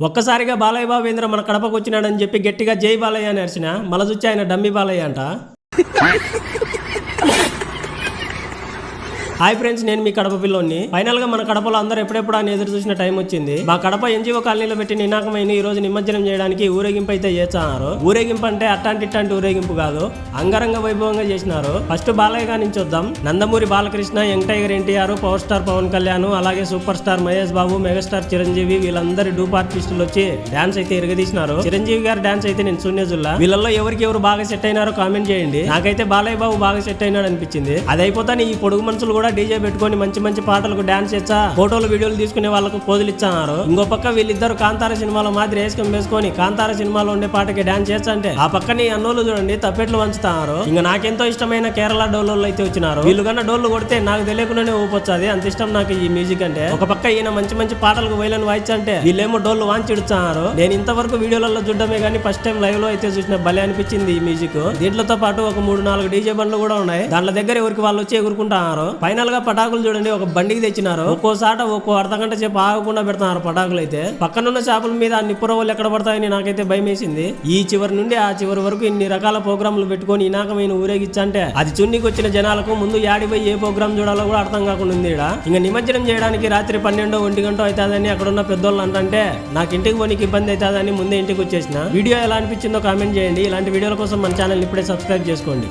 ఒక్కసారిగా బాలయ్య బాబేంద్ర మన కడపకు వచ్చినాడని చెప్పి గట్టిగా జై బాలయ్య అని అరిచిన మలజుచ్చి ఆయన డమ్మి బాలయ్య అంట. హాయ్ ఫ్రెండ్స్ నేను మీ కడప పిల్లోని ఫైనల్గా మన కడపలో అందరూ ఎప్పుడెప్పుడు అని ఎదురు చూసిన టైం వచ్చింది. మా కడప ఎన్జిఓ కాలనీలో పెట్టి నినాకమైన ఈ రోజు నిమజ్జనం చేయడానికి ఊరేగింపు అయితే చేస్తున్నారు. ఊరేగింపు అంటే అట్టాంటి ఇట్టాంటి ఊరేగింపు కాదు అంగరంగ వైభవంగా చేసినారు. ఫస్ట్ బాలయ్య గారి నుంచి వద్దాం. Nandamuri Balakrishna young tiger NTR power star Pawan Kalyan అలాగే super star Mahesh Babu megastar Chiranjeevi వీళ్ళందరి డూప్ ఆర్టిస్టులు వచ్చి డాన్స్ అయితే ఎరగదీసినారు. చిరంజీవి గారి డాన్స్ అయితే నేను శూన్యజుల్లా వీళ్ళల్లో ఎవరికి ఎవరు బాగా సెట్ అయినారో కామెంట్ చేయండి. నాకైతే బాలయ్య బాబు బాగా సెట్ అయినాడు అనిపించింది. అది అయిపోతాను ఈ పొడుగు మనుషులు కూడా డీజే పెట్టుకొని మంచి మంచి పాటలకు డాన్స్ ఇచ్చా ఫోటోలు వీడియోలు తీసుకునే వాళ్ళకు పోజులు ఇచ్చారు. ఇంకో పక్క వీళ్ళిద్దరు కాంతార సినిమాలో మాదిరి వేసుకొని వేసుకొని కాంతార సినిమాలో ఉండే పాటకి డాన్స్ చేస్తా అంటే ఆ పక్కనే అన్నోళ్ళు చూడండి తప్పెట్లు వంచుతారు. ఇంకా నాకెంతో ఇష్టమైన కేరళ డోళ్ళు అయితే వచ్చినారు. వీళ్ళు కన్నా డోళ్ళు కొడితే నాకు తెలియకుండానే ఊపొచ్చాది అంత ఇష్టం నాకు ఈ మ్యూజిక్ అంటే. ఒక పక్క ఈయన మంచి మంచి పాటలకు వైలన్ వాయించంటే వీళ్ళేమో డోళ్ళు వాంచిడుతున్నారు నేను ఇంతవరకు వీడియోలలో చూడడమే కానీ ఫస్ట్ టైం లైవ్లో అయితే చూసిన భలే అనిపించింది ఈ మ్యూజిక్. దీంట్లతో పాటు ఒక మూడు నాలుగు డీజే బండ్లు కూడా ఉన్నాయి. దాంట్లో దగ్గర ఎవరికి వాళ్ళు వచ్చి ఎగురుకుంటున్నారు ఫైనల్గా పటాకులు చూడండి ఒక బండికి తెచ్చినారు. ఒక్కోసాట ఒక్కో అర్ధ గంట సేపు ఆగకుండా పెడుతున్నారు పటాకులు అయితే పక్కనున్న చేపల మీద ఆ నిప్పురవ్వలు ఎక్కడ పడతాయని నాకైతే భయం వేసింది ఈ చివరి నుండి ఆ చివరి వరకు ఇన్ని రకాల ప్రోగ్రాంలు పెట్టుకొని ఇనాకమైన ఊరేగిచ్చంటే అది చున్నికి వచ్చిన జనాలకు ముందు యాడిపోయి ఏ ప్రోగ్రామ్ చూడాలో కూడా అర్థం కాకుండా ఉంది ఇక్కడ ఇంకా నిమజ్జనం చేయడానికి రాత్రి పన్నెండో ఒంటి గంట అవుతుందని అక్కడ ఉన్న పెద్దోళ్ళు అంటే నాకు ఇంటికి పోనీకి ఇబ్బంది అవుతుందని ముందే ఇంటికి వచ్చేసిన. వీడియో ఎలా అనిపించిందో కామెంట్ చేయండి. ఇలాంటి వీడియోల కోసం మన ఛానల్ ఇప్పుడే సబ్స్క్రైబ్ చేసుకోండి.